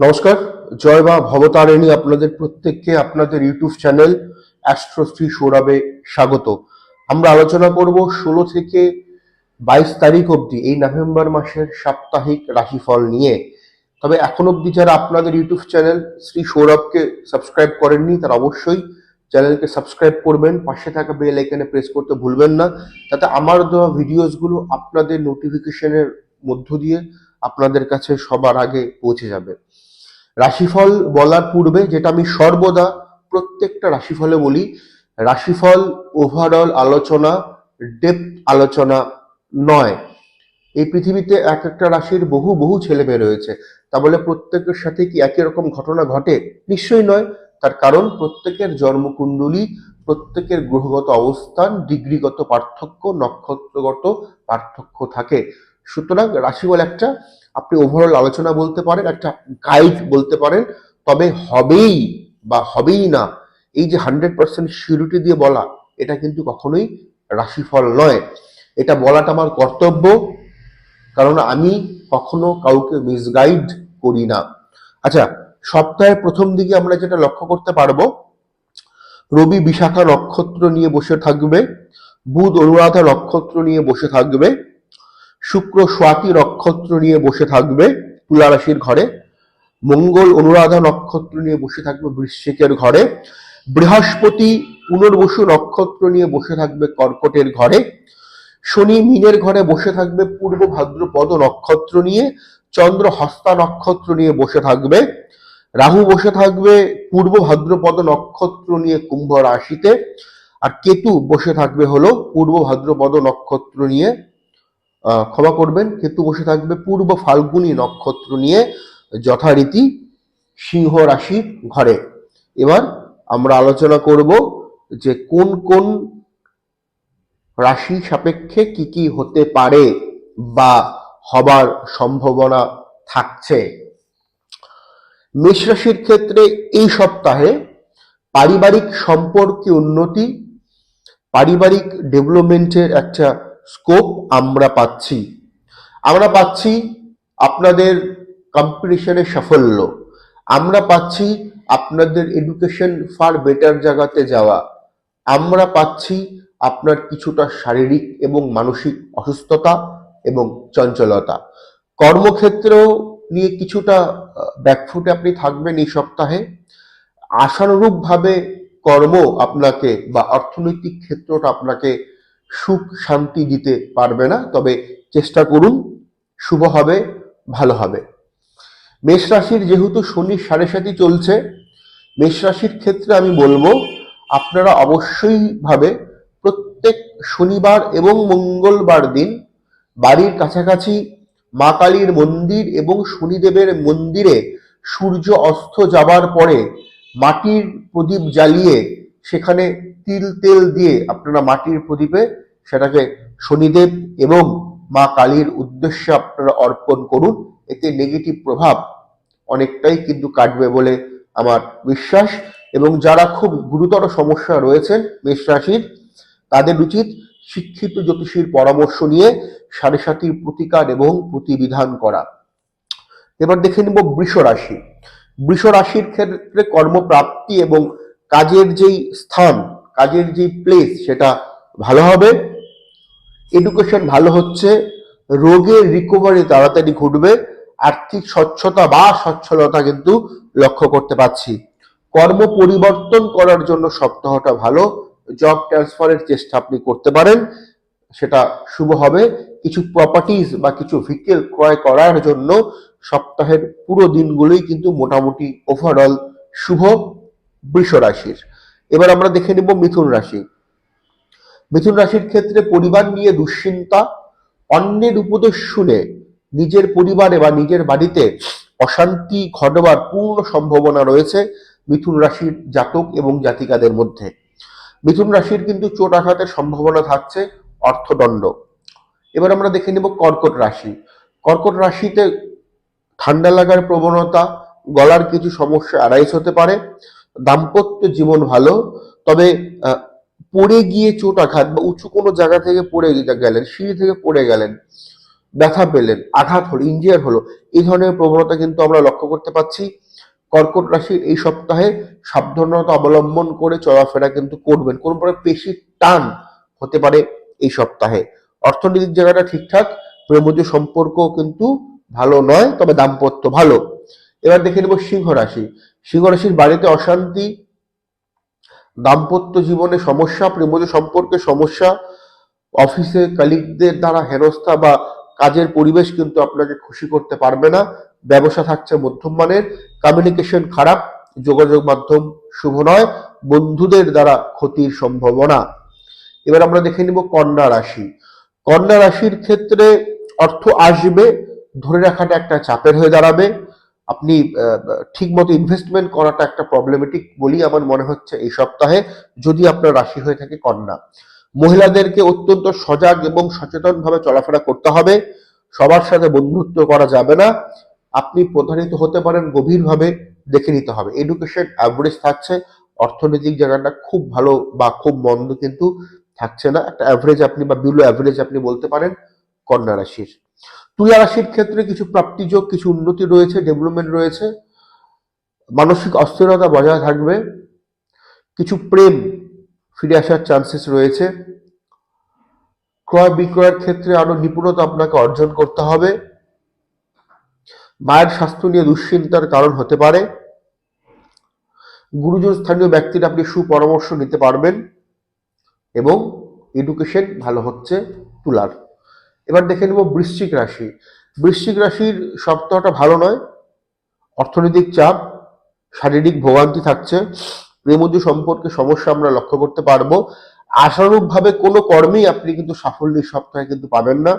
নমস্কার, জয় মা ভবতারিণী আপনাদের প্রত্যেককে আপনাদের ইউটিউব চ্যানেল অ্যাস্ট্রোশ্রী সৌরভে স্বাগত। আমরা আলোচনা করব ষোলো থেকে বাইশ তারিখ অবধি, এই নভেম্বর মাসের সাপ্তাহিক রাশিফল নিয়ে। তবে এখন অবধি যারা আপনাদের ইউটিউব চ্যানেল শ্রী সৌরভকে সাবস্ক্রাইব করেননি, তারা অবশ্যই চ্যানেলকে সাবস্ক্রাইব করবেন, পাশে থাকা বেল আইকনে প্রেস করতে ভুলবেন না, যাতে আমার দেওয়া ভিডিওসগুলো আপনাদের নোটিফিকেশনের মধ্য দিয়ে আপনাদের কাছে সবার আগে পৌঁছে যাবে। রাশিফল বলার পূর্বে যেটা আমি সর্বদা প্রত্যেকটা রাশিফলে বলি, রাশিফল ওভারঅল আলোচনা ডেপথ আলোচনা নয়। এই পৃথিবীতে এক একটা রাশির বহু বহু ছেলে মেয়ে রয়েছে। তা বলে প্রত্যেকের সাথে কি একই রকম ঘটনা ঘটে? নিশ্চয়ই নয়। তার কারণ প্রত্যেকের জন্মকুণ্ডলী, প্রত্যেকের গ্রহগত অবস্থান, ডিগ্রিগত পার্থক্য, নক্ষত্রগত পার্থক্য থাকে। সুতরাং রাশিফল একটা আপনি ওভারঅল আলোচনা বলতে পারেন, একটা গাইড বলতে পারেন, তবে হবেই বা হবেই না, এই যে হান্ড্রেড পার্সেন্ট সিউরিটি দিয়ে বলা, এটা কিন্তু কখনোই রাশিফল নয়। এটা বলাটা আমার কর্তব্য, কারণ আমি কখনো কাউকে মিসগাইড করি না। আচ্ছা সপ্তাহের প্রথম দিকে আমরা যেটা লক্ষ্য করতে পারব, রবি বিশাখা নক্ষত্র নিয়ে বসে থাকবে, বুধ অনুরাধা নক্ষত্র নিয়ে বসে থাকবে শুক্র স্বাতি নক্ষত্র নিয়ে বসে থাকবে, তুলা রাশির ঘরে। মঙ্গল অনুরাধা নক্ষত্র নিয়ে বসে থাকবে বৃশ্চিকের ঘরে। বৃহস্পতি পুনর্বসু নক্ষত্র নিয়ে বসে থাকবে কর্কটের ঘরে। শনি মিনের ঘরে বসে থাকবে পূর্ব ভাদ্রপদ নক্ষত্র নিয়ে। চন্দ্র হস্তা নক্ষত্র নিয়ে বসে থাকবে। রাহু বসে থাকবে পূর্ব ভাদ্রপদ নক্ষত্র নিয়ে কুম্ভ রাশিতে। আর কেতু বসে থাকবে হলো পূর্ব ভাদ্রপদ নক্ষত্র নিয়ে। ক্ষমা করবেন। কেতু বসে থাকবে পূর্ব ফাল্গুনী নক্ষত্র নিয়ে যথারীতি সিংহ রাশির ঘরে। এবার আমরা আলোচনা করব যে কোন কোন রাশি সাপেক্ষে কি কি হতে পারে বা হবার সম্ভাবনা থাকছে। মেষ রাশির ক্ষেত্রে এই সপ্তাহে পারিবারিক সম্পর্কে উন্নতি, পারিবারিক ডেভেলপমেন্টের একটা স্কোপ আমরা পাচ্ছি। আমরা পাচ্ছি আপনাদের কম্পিটিশনে সাফল্য। আমরা পাচ্ছি আপনাদের এডুকেশন ফার বেটার জায়গাতে যাওয়া। আমরা পাচ্ছি আপনার কিছুটা শারীরিক এবং মানসিক অসুস্থতা এবং চঞ্চলতা। কর্মক্ষেত্রেও নিয়ে কিছুটা ব্যাকফুটে আপনি থাকবেন এই সপ্তাহে। আশানুরূপভাবে কর্ম আপনাকে বা অর্থনৈতিক ক্ষেত্রটা আপনাকে সুখ শান্তি দিতে পারবে না, তবে চেষ্টা করুন, শুভ হবে, ভালো হবে। মেষ রাশির যেহেতু শনি সাড়ে সাথী চলছে, মেষ রাশির ক্ষেত্রে আমি বলব, আপনারা অবশ্যই ভাবে প্রত্যেক শনিবার এবং মঙ্গলবার দিন বাড়ির কাছাকাছি মা কালীর মন্দির এবং শনিদেবের মন্দিরে সূর্য অস্ত যাবার পরে মাটির প্রদীপ জ্বালিয়ে সেখানে তিল তেল দিয়ে আপনারা মাটির প্রদীপে সেটাকে শনিদেব এবং মা কালীর উদ্দেশ্যে আপনারা অর্পণ করুন। এতে নেগেটিভ প্রভাব অনেকটাই কিন্তু কাটবে বলে আমার বিশ্বাস। এবং যারা খুব গুরুতর সমস্যা রয়েছেন মেষ রাশির, তাদের উচিত শিক্ষিত জ্যোতিষীর পরামর্শ নিয়ে সাড়ে সাতির প্রতিকার এবং প্রতিবিধান করা। এবার দেখে নিব বৃষ রাশি। বৃষ রাশির ক্ষেত্রে কর্মপ্রাপ্তি এবং কাজের যেই স্থান, কাজের যেই প্লেস সেটা ভালো হবে। এডুকেশন ভালো হচ্ছে রোগের রিকভারি তাড়াতাড়ি ঘটবে, আর্থিক স্বচ্ছতা বা সচ্ছলতা কিন্তু লক্ষ্য করতে পারছি। কর্ম পরিবর্তন করার জন্য সপ্তাহটা ভালো জব ট্রান্সফারের চেষ্টা আপনি করতে পারেন, সেটা শুভ হবে। কিছু প্রপার্টিজ বা কিছু ভেহিকেল ক্রয় করার জন্য সপ্তাহের পুরো দিনগুলোই কিন্তু মোটামুটি ওভারঅল শুভ। বৃষ রাশির। এবার আমরা দেখে নেব মিথুন রাশি। মিথুন রাশির ক্ষেত্রে পরিবার নিয়ে দুশ্চিন্তা, অন্যের উপদেশ শুনে নিজের পরিবারে বা নিজের বাড়িতে অশান্তি ঘটবার পূর্ণ সম্ভাবনা রয়েছে মিথুন রাশির জাতক এবং জাতিকাদের মধ্যে। মিথুন রাশির কিন্তু চোট আঘাতের সম্ভাবনা থাকছে, অর্থদণ্ড। এবার আমরা দেখে নেব কর্কট রাশি। কর্কট রাশিতে ঠান্ডা লাগার প্রবণতা, গলার কিছু সমস্যা আড়াইশ হতে পারে। দাম্পত্য জীবন ভালো, তবে পড়ে গিয়ে চোট আঘাত বা উঁচু কোনো জায়গা থেকে পড়ে গেলেন, সিঁড়ি থেকে পড়ে গেলেন, ব্যথা পেলেন, আঘাত হলো ইঞ্জিয়ার হলো, এই ধরনের প্রবণতা কিন্তু আমরা লক্ষ্য করতে পাচ্ছি। কর্কট রাশির এই সপ্তাহে সাবধানতা অবলম্বন করে চলাফেরা কিন্তু করবেন। কোন প্রকার পেশির টান হতে পারে এই সপ্তাহে। অর্থনৈতিক জায়গাটা ঠিকঠাক প্রেমজ সম্পর্ক কিন্তু ভালো নয়, তবে দাম্পত্য ভালো। এবার দেখে নেব সিংহ রাশি। সিংহ রাশির বাড়িতে অশান্তি, দাম্পত্য জীবনে সমস্যা, প্রেমজ সম্পর্কে সমস্যা, অফিসে কালিগদের দ্বারা হেনস্থা বা কাজের পরিবেশ কিন্তু আপনাকে খুশি করতে পারবে না। ব্যবসা থাকছে মধ্যম মানের কমিউনিকেশন খারাপ, যোগাযোগ মাধ্যম শুভ নয়, বন্ধুদের দ্বারা ক্ষতির সম্ভাবনা। এবার আমরা দেখে নিব কন্যা রাশি। কন্যা রাশির ক্ষেত্রে অর্থ আসবে, ধরে রাখাটা একটা চাপের হয়ে দাঁড়াবে। আপনি ঠিক মতো ইনভেস্টমেন্ট করাটা একটা প্রবলেমেটিক বলি আমার মনে হচ্ছে এই সপ্তাহে, যদি আপনার রাশি হয়ে থাকে কন্যা। মহিলাদেরকে অত্যন্ত সজাগ এবং সচেতনভাবে চলাফেরা করতে হবে। সবার সাথে বন্ধুত্ব করা যাবে না। আপনি প্রধানিত হতে পারেন, গভীরভাবে দেখে নিতে হবে। এডুকেশন অ্যাভারেজ থাকছে। অর্থনৈতিক জায়গাটা খুব ভালো বা খুব মন্দ কিন্তু থাকছে না। একটা অ্যাভারেজ আপনি বা বিলো অ্যাভারেজ আপনি বলতে পারেন কন্যা রাশির। তুলা রাশির ক্ষেত্রে কিছু প্রাপ্তিযোগ কিছু উন্নতি রয়েছে ডেভেলপমেন্ট রয়েছে, মানসিক অস্থিরতা বজায় থাকবে, কিছু প্রেম ফিরে আসার চান্সেস রয়েছে, ক্রয় বিক্রয়ের ক্ষেত্রে আরও নিপুণতা আপনাকে অর্জন করতে হবে, মায়ের স্বাস্থ্য নিয়ে দুশ্চিন্তার কারণ হতে পারে, গুরুজন স্থানীয় ব্যক্তির আপনি সুপরামর্শ নিতে পারবেন এবং এডুকেশন ভালো হচ্ছে তুলার। এবার দেখে নেব বৃশ্চিক রাশি। বৃশ্চিক রাশির সপ্তাহটা ভালো নয়। অর্থনৈতিক চাপ, শারীরিক ভোগান্তি থাকছে। প্রেমজ সম্পর্কে সমস্যা আমরা লক্ষ্য করতে পারব। আশানুরূপভাবে কোনো কর্মেই আপনি কিন্তু সাফল্যের সপ্তাহে কিন্তু পাবেন না।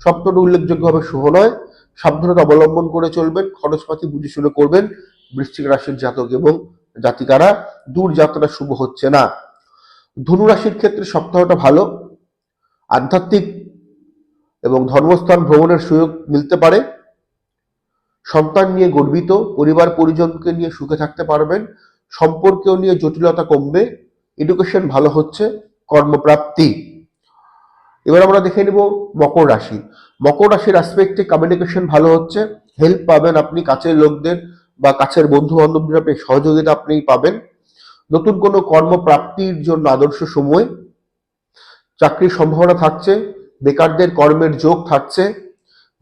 সপ্তাহটা উল্লেখযোগ্যভাবে শুভ নয়। সাবধানতা অবলম্বন করে চলবেন, খরচপাতি বুঝে শুনে করবেন বৃশ্চিক রাশির জাতক এবং জাতিকারা। দূর যাত্রা শুভ হচ্ছে না। ধনু রাশির ক্ষেত্রে সপ্তাহটা ভালো। আধ্যাত্মিক এবং ধর্মস্থান ভ্রমণের সুযোগ মিলতে পারে। সন্তান নিয়ে গর্বিত, পরিবার পরিজনকে নিয়ে সুখে থাকতে পারবেন, সম্পর্কেও নিয়ে জটিলতা কমবে এডুকেশন ভালো হচ্ছে, কর্মপ্রাপ্তি। এবার আমরা দেখে নিব মকর রাশি। মকর রাশির অ্যাসপেক্টে কমিউনিকেশন ভালো হচ্ছে হেল্প পাবেন আপনি কাছের লোকদের বা কাছের বন্ধু বান্ধবদের আপনি সহযোগিতা আপনি পাবেন। নতুন কোনো কর্মপ্রাপ্তির জন্য আদর্শ সময়, চাকরির সম্ভাবনা থাকছে বেকারদের কর্মের যোগ থাকছে,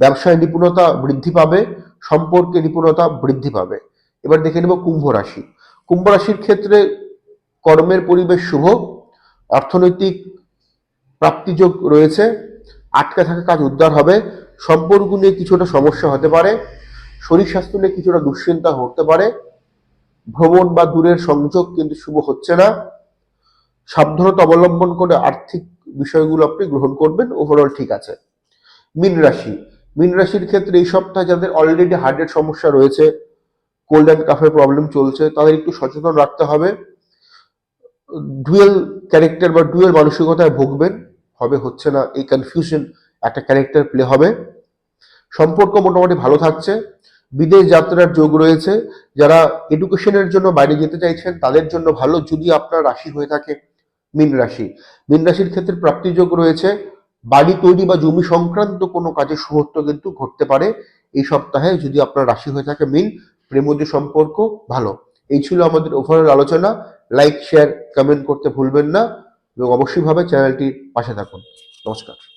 ব্যবসায় নিপুণতা বৃদ্ধি পাবে, সম্পর্কে নিপুণতা বৃদ্ধি পাবে। এবার দেখে নেব কুম্ভ রাশি। কুম্ভ রাশির ক্ষেত্রে কর্মের পরিবেশ শুভ, অর্থনৈতিক প্রাপ্তিযোগ রয়েছে, আটকে থাকা কাজ উদ্ধার হবে, সম্পর্ক নিয়ে কিছুটা সমস্যা হতে পারে, শরীর স্বাস্থ্য নিয়ে কিছুটা দুশ্চিন্তা হতে পারে, ভ্রমণ বা দূরের সংযোগ কিন্তু শুভ হচ্ছে না। সাবধানতা অবলম্বন করে আর্থিক বিষয়গুলো আপনি গ্রহণ করবেন ওভারঅল ঠিক আছে। মিন রাশি, মিন রাশির ক্ষেত্রে এই সপ্তাহে যাদের অলরেডি হার্টের সমস্যা রয়েছে কোল্ড অ্যান্ড কাফের প্রবলেম চলছে, তাদের একটু সচেতন রাখতে হবে। ডুয়েল ক্যারেক্টার বা ডুয়েল মানসিকতায় ভুগবেন, হবে, হচ্ছে না, এই কনফিউশন একটা ক্যারেক্টার প্লে হবে। সম্পর্ক মোটামুটি ভালো থাকছে, বিদেশ যাত্রার যোগ রয়েছে, যারা এডুকেশনের জন্য বাইরে যেতে চাইছেন, তাদের জন্য ভালো, যদি আপনার রাশি হয়ে থাকে মিন রাশি। মীন রাশির ক্ষেত্রে প্রাপ্তিযোগ রয়েছে। বাড়ি তৈরি বা জমি সংক্রান্ত কোনো কাজের শুভত্ব কিন্তু ঘটতে পারে। এই সপ্তাহে যদি আপনার রাশি হয়ে থাকে মিন প্রেমজ সম্পর্ক, ভালো। এই ছিল আমাদের ওভারঅল আলোচনা। লাইক শেয়ার কমেন্ট করতে ভুলবেন না। এবং অবশ্যইভাবে চ্যানেলটির পাশে থাকুন। নমস্কার।